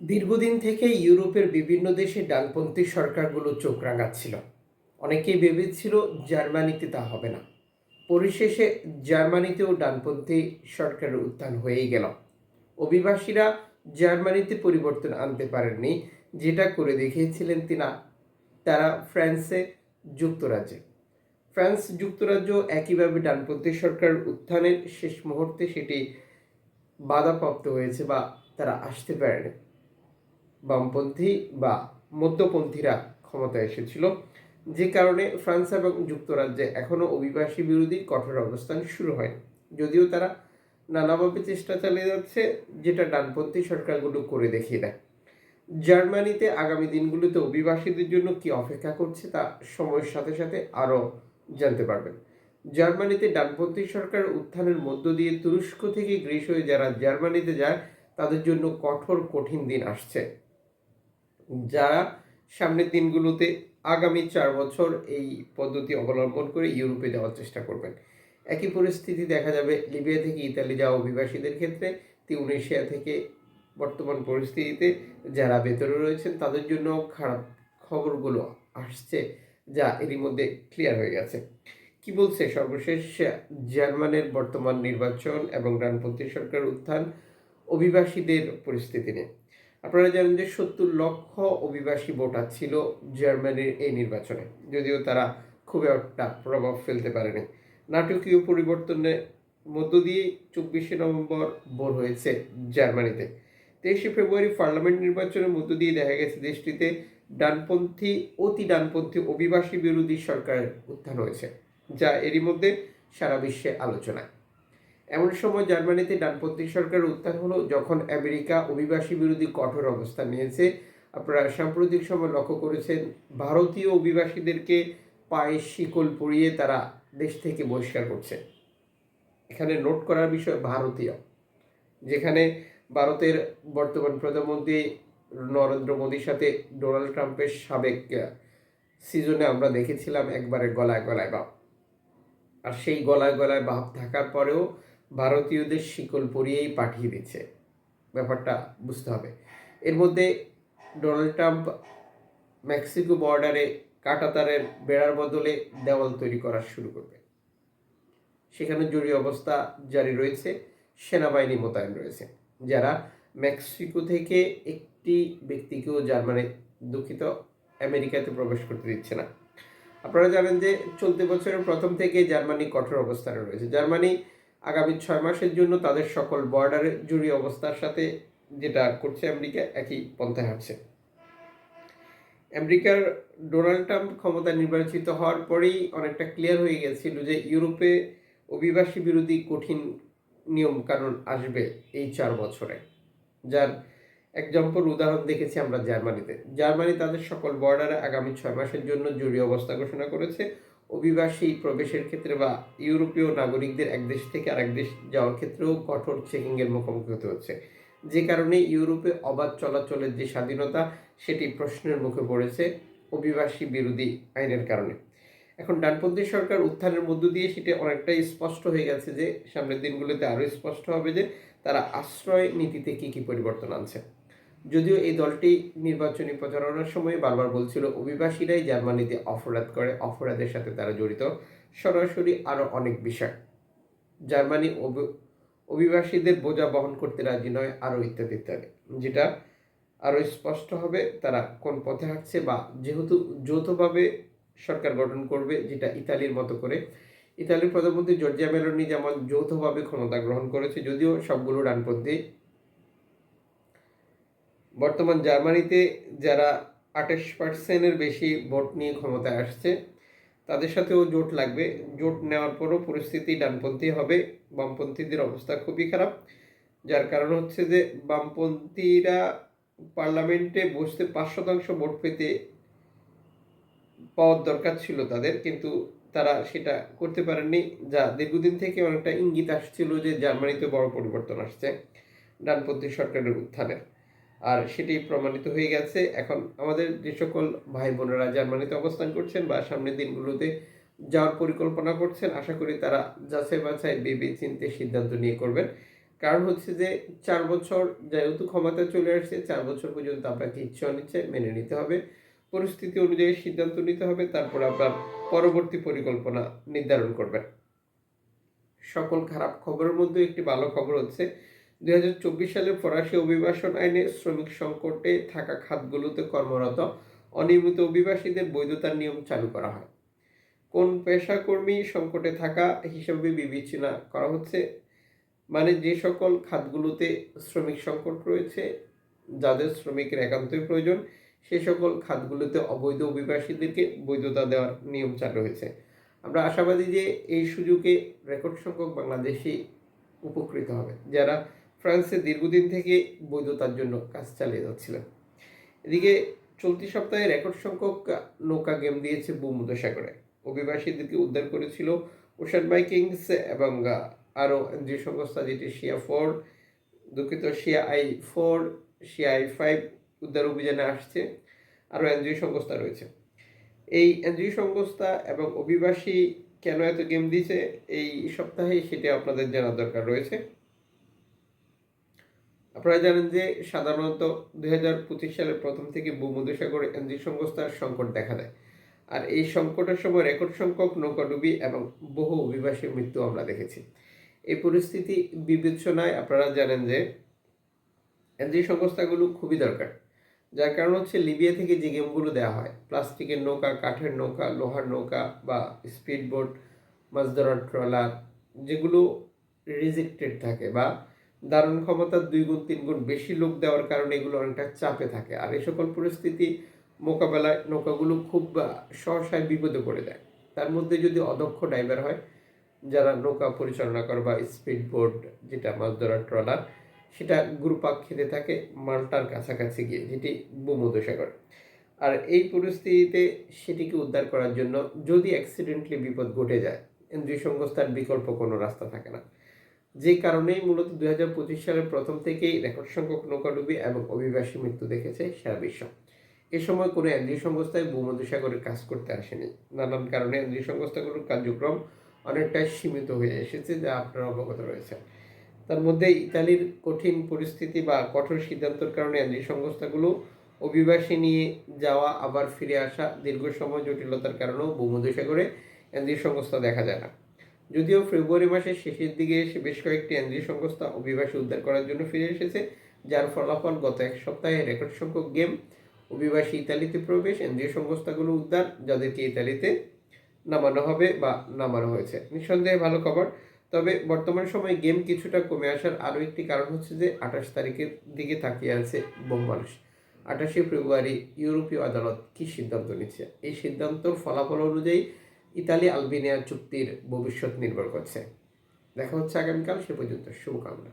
দীর্ঘদিন থেকে ইউরোপের বিভিন্ন দেশে ডানপন্থী সরকারগুলো চোখ রাঙাচ্ছিল। অনেকেই ভেবেছিল জার্মানিতে তা হবে না। পরিশেষে জার্মানিতেও ডানপন্থী সরকারের উত্থান হয়েই গেল। অভিবাসীরা জার্মানিতে পরিবর্তন আনতে পারেননি, যেটা করে দেখিয়েছিলেন তিনা, তারা ফ্রান্সে যুক্তরাজ্যে। ফ্রান্স যুক্তরাজ্য একইভাবে ডানপন্থী সরকার উত্থানের শেষ মুহূর্তে সেটি বাধাপ্রাপ্ত হয়েছে বা তারা আসতে পারেনি। বামপন্থী বা মধ্যপন্থীরা ক্ষমতায় এসেছিল। যে কারণে ফ্রান্স এবং যুক্তরাজ্যে এখনও অভিবাসী বিরোধী কঠোর অবস্থান শুরু হয় যদিও তারা নানাভাবে চেষ্টা চালিয়ে যাচ্ছে, যেটা ডানপন্থী সরকারগুলো করে দেখিয়ে দেয়। জার্মানিতে আগামী দিনগুলোতে অভিবাসীদের জন্য কি অপেক্ষা করছে তা সময়ের সাথে সাথে আরও জানতে পারবেন। জার্মানিতে ডানপন্থী সরকার উত্থানের মধ্য দিয়ে তুরস্ক থেকে গ্রিস হয়ে যারা জার্মানিতে যায়, তাদের জন্য কঠোর, কঠিন দিন আসছে। যারা সামনের দিনগুলোতে আগামী চার বছর এই পদ্ধতি অবলম্বন করে ইউরোপে যাওয়ার চেষ্টা করবেন। একই পরিস্থিতি দেখা যাবে লিবিয়া থেকে ইতালি যাওয়া অভিবাসীদের ক্ষেত্রে, তিউনেশিয়া থেকে বর্তমান পরিস্থিতিতে যারা ভেতরে রয়েছেন তাদের জন্য খারাপ খবরগুলো আসছে যা এরই মধ্যে ক্লিয়ার হয়ে গেছে। কি বলছে? সর্বশেষ, জার্মানের বর্তমান নির্বাচন এবং ডানপন্থী সরকার উত্থান, অভিবাসীদের পরিস্থিতি নিয়ে। আপনারা জানেন যে সত্তর লক্ষ অভিবাসী ভোটার ছিল জার্মানির এই নির্বাচনে। যদিও তারা খুব একটা প্রভাব ফেলতে পারেনি। নাটকীয় পরিবর্তনের মধ্য দিয়ে চব্বিশে নভেম্বর ভোট হয়েছে জার্মানিতে। তেইশে ফেব্রুয়ারি পার্লামেন্ট নির্বাচনের মধ্য দিয়ে দেখা গেছে দেশটিতে ডানপন্থী, অতি ডানপন্থী অভিবাসী বিরোধী সরকারের উত্থান হয়েছে, যা এরই মধ্যে সারা বিশ্বে আলোচনায়। এমন সময় জার্মানিতে ডানপন্থী সরকার উত্থান হলো যখন আমেরিকা অভিবাসী বিরোধী কঠোর অবস্থান নিয়েছে। আপনারা সাম্প্রতিক সময় লক্ষ্য করেছেন, ভারতীয় অভিবাসীদেরকে পায়ে শিকল পরিয়ে তারা দেশ থেকে বহিষ্কার করছে। এখানে নোট করার বিষয় ভারতীয়, যেখানে ভারতের বর্তমান প্রধানমন্ত্রী নরেন্দ্র মোদীর সাথে ডোনাল্ড ট্রাম্পের সাবেক সিজনে আমরা দেখেছিলাম একবারে গলায় গলায় বাপ। আর সেই গলায় গলায় বাপ থাকার পরেও ভারতীয়দের শিকল পরিয়েই পাঠিয়ে দিচ্ছে ব্যাপারটা বুঝতে হবে। এর মধ্যে ডোনাল্ড ট্রাম্প মেক্সিকো বর্ডারে কাটাতারের বেড়ার বদলে দেওয়াল তৈরি করা শুরু করবে। সেখানে জরুরি অবস্থা জারি রয়েছে, সেনাবাহিনী মোতায়েন রয়েছে। যারা মেক্সিকো থেকে একটি ব্যক্তিকেও জার্মানি দুঃখিত আমেরিকাতে প্রবেশ করতে দিচ্ছে না। আপনারা জানেন যে চলতি বছরের প্রথম থেকে জার্মানি কঠোর অবস্থানে রয়েছে। জার্মানি আগামী ছয় মাসের জন্য তাদের সকল বর্ডারে জরুরি অবস্থার সাথে যেটা করছে আমেরিকা, একই পন্থায় হাঁটছে। আমেরিকার ডোনাল্ড ট্রাম্প ক্ষমতা নির্বাচিত হওয়ার পরেই অনেকটা ক্লিয়ার হয়ে গেছিল যে ইউরোপে অভিবাসী বিরোধী কঠিন নিয়ম কানুন আসবে এই চার বছরে। যার এক জম্পর উদাহরণ দেখেছি আমরা জার্মানিতে। জার্মানি তাদের সকল বর্ডারে আগামী ছয় মাসের জন্য জরুরি অবস্থা ঘোষণা করেছে। অভিবাসী প্রবেশের ক্ষেত্রে বা ইউরোপীয় নাগরিকদের এক দেশ থেকে আরেক দেশ যাওয়ার ক্ষেত্রেও কঠোর চেকিংয়ের মুখোমুখি হতে হচ্ছে। যে কারণে ইউরোপে অবাধ চলাচলের যে স্বাধীনতা, সেটি প্রশ্নের মুখে পড়েছে অভিবাসী বিরোধী আইনের কারণে। এখন ডানপন্থী সরকার উত্থানের মধ্য দিয়ে সেটা অনেকটাই স্পষ্ট হয়ে গেছে যে সামনের দিনগুলোতে আরও স্পষ্ট হবে যে তারা আশ্রয় নীতিতে কী কী পরিবর্তন আনছে। যদিও এই দলটি নির্বাচনী প্রচারণার সময় বারবার বলছিল, অভিবাসীরাই জার্মানিতে অপরাধ করে, অপরাধের সাথে তারা জড়িত। সরাসরি আরও অনেক বিষয়। জার্মানি অভিবাসীদের বোঝা বহন করতে রাজি নয় আরও ইত্যাদি ইত্যাদি। যেটা আরও স্পষ্ট হবে তারা কোন পথে হাঁটছে বা যেহেতু যৌথভাবে সরকার গঠন করবে, যেটা ইতালির মতো করে। ইতালির প্রধানমন্ত্রী জর্জিয়া মেলোনি যেমন যৌথভাবে ক্ষমতা গ্রহণ করেছে, যদিও সবগুলো ডানপন্থী বর্তমান জার্মানিতে যারা আঠাশ পার্সেন্টের বেশি ভোট নিয়ে ক্ষমতায় আসছে, তাদের সাথেও জোট লাগবে। জোট নেওয়ার পরও পরিস্থিতি ডানপন্থী হবে। বামপন্থীদের অবস্থা খুবই খারাপ। যার কারণ হচ্ছে যে, বামপন্থীরা পার্লামেন্টে বসতে পাঁচ শতাংশ ভোট পেতে পাওয়ার দরকার ছিল তাদের, কিন্তু তারা সেটা করতে পারেননি, যা দীর্ঘদিন থেকে অনেকটা ইঙ্গিত আসছিল যে, জার্মানিতে বড় পরিবর্তন আসছে ডানপন্থী সরকারের উত্থানের আর সেটি প্রমাণিত হয়ে গেছে। এখন আমাদের যে সকল ভাই বোনেরা জার্মানিতে অবস্থান করছেন বা সামনের দিনগুলোতে যাওয়ার পরিকল্পনা করছেন, আশা করি তারা যাচাই বাছাই ভেবে চিনতে সিদ্ধান্ত নিয়ে করবেন। কারণ হচ্ছে যে চার বছর যেহেতু ক্ষমতা চলে আসছে, চার বছর পর্যন্ত আপনাকে ইচ্ছে অনিচ্ছে মেনে নিতে হবে। পরিস্থিতি অনুযায়ী সিদ্ধান্ত নিতে হবে, তারপর আপনার পরবর্তী পরিকল্পনা নির্ধারণ করবেন। সকল খারাপ খবরের মধ্যে একটি ভালো খবর হচ্ছে দুই হাজার চব্বিশ সালে ফরাসি অভিবাসন আইনে শ্রমিক সংকটে থাকা খাতগুলোতে কর্মরত অনিয়মিত অভিবাসীদের বৈধতার নিয়ম চালু করা হয়। কোন পেশাকর্মী সংকটে থাকা হিসাবে বিবেচনা করা হচ্ছে? মানে যে সকল খাতগুলোতে শ্রমিক সংকট রয়েছে, যাদের শ্রমিকের একান্তই প্রয়োজন, সে সকল খাতগুলোতে অবৈধ অভিবাসীদেরকে বৈধতা দেওয়ার নিয়ম চালু হয়েছে। আমরা আশাবাদী যে এই সুযোগে রেকর্ড সংখ্যক বাংলাদেশি উপকৃত হবে, যারা ফ্রান্সে দীর্ঘদিন থেকে বৈধতার জন্য কাজ চালিয়ে যাচ্ছিলেন। এদিকে চলতি সপ্তাহে রেকর্ড সংখ্যক নৌকা গেম দিয়েছে ভূমধ্যসাগরে অভিবাসীদেরকে উদ্ধার করেছিল ওশান বাইকিংস এবং আরও যে সংস্থা যেটি শিয়া ফোর, দুঃখিত শিয়া আই ফোর, শিয়া আই ফাইভ উদ্ধার অভিযানে আসছে, আরও এনজিও সংস্থা রয়েছে। এই এনজিও সংস্থা এবং অভিবাসী কেন এত গেম দিয়েছে এই সপ্তাহে সেটি আপনাদের জানার দরকার রয়েছে। আপনারা জানেন যে সাধারণত দুই হাজার পঁচিশ সালের প্রথম থেকে ভূমধ্যসাগরে এনজি সংস্থার সংকট দেখা দেয়। আর এই সংকটের সময় রেকর্ড সংখ্যক নৌকাডুবি এবং বহু অভিবাসীর মৃত্যু আমরা দেখেছি। এই পরিস্থিতি বিবেচনায় আপনারা জানেন যে এনজি সংস্থাগুলো খুবই দরকার। যার কারণ হচ্ছে লিবিয়া থেকে যে গেমগুলো দেওয়া হয়, প্লাস্টিকের নৌকা, কাঠের নৌকা, লোহার নৌকা বা স্পিড বোট মাছ ধরার ট্রলার, যেগুলো রিজেক্টেড থাকে বা ধারণ ক্ষমতার দুই গুণ, তিন গুণ বেশি লোক দেওয়ার কারণে এগুলো অনেকটা চাপে থাকে। আর এই সকল পরিস্থিতি মোকাবেলায় নৌকাগুলো খুব সহসায় বিপদে পড়ে যায়। তার মধ্যে যদি অদক্ষ ড্রাইভার হয়, যারা নৌকা পরিচালনা করে বা স্পিড বোট যেটা মাছ ধরার ট্রলার, সেটা গুরুপাক খেতে থাকে মালটার কাছাকাছি গিয়ে, যেটি ভূমধ্যসাগর আর এই পরিস্থিতিতে সেটিকে উদ্ধার করার জন্য যদি অ্যাক্সিডেন্টলি বিপদ ঘটে যায় এনজিও সংস্থার বিকল্প কোনো রাস্তা থাকে না। যে কারণেই মূলত দুই হাজার পঁচিশ সালের প্রথম থেকেই রেকর্ড সংখ্যক নৌকাডুবি এবং অভিবাসী মৃত্যু দেখেছে সারা বিশ্ব। এ সময় কোনো এনজিও সংস্থায় ভূমধ্যসাগরের কাজ করতে আসেনি। নানান কারণে এনজিও সংস্থাগুলোর কার্যক্রম অনেকটাই সীমিত হয়ে এসেছে, যা আপনারা অবগত রয়েছে। তার মধ্যে ইতালির কঠিন পরিস্থিতি বা কঠোর সিদ্ধান্তের কারণে এনজিও সংস্থাগুলো অভিবাসী নিয়ে যাওয়া, আবার ফিরে আসা দীর্ঘ সময় জটিলতার কারণেও ভূমধ্যসাগরে এনজিও সংস্থা দেখা যায় না। যদিও ফেব্রুয়ারি মাসের শেষের দিকে এসে বেশ কয়েকটি এনজিও সংস্থা অভিবাসী উদ্ধার করার জন্য ফিরে এসেছে, যার ফলাফল গত এক সপ্তাহে রেকর্ড সংখ্যক গেম, অভিবাসী ইতালিতে প্রবেশ, এনজিও সংস্থাগুলো উদ্ধার যাদেরকে ইতালিতে নামানো হবে বা নামানো হয়েছে। নিঃসন্দেহে ভালো খবর, তবে বর্তমান সময়ে গেম কিছুটা কমে আসার আরও একটি কারণ হচ্ছে যে আঠাশ তারিখের দিকে তাকিয়ে আছে বহু মানুষ আঠাশে ফেব্রুয়ারি ইউরোপীয় আদালত কী সিদ্ধান্ত নিচ্ছে? এই সিদ্ধান্তর ফলাফল অনুযায়ী ইতালি আলবেনিয়া চুক্তির ভবিষ্যৎ নির্ভর করছে। দেখা হচ্ছে আগামীকাল সে পর্যন্ত শুভকামনা।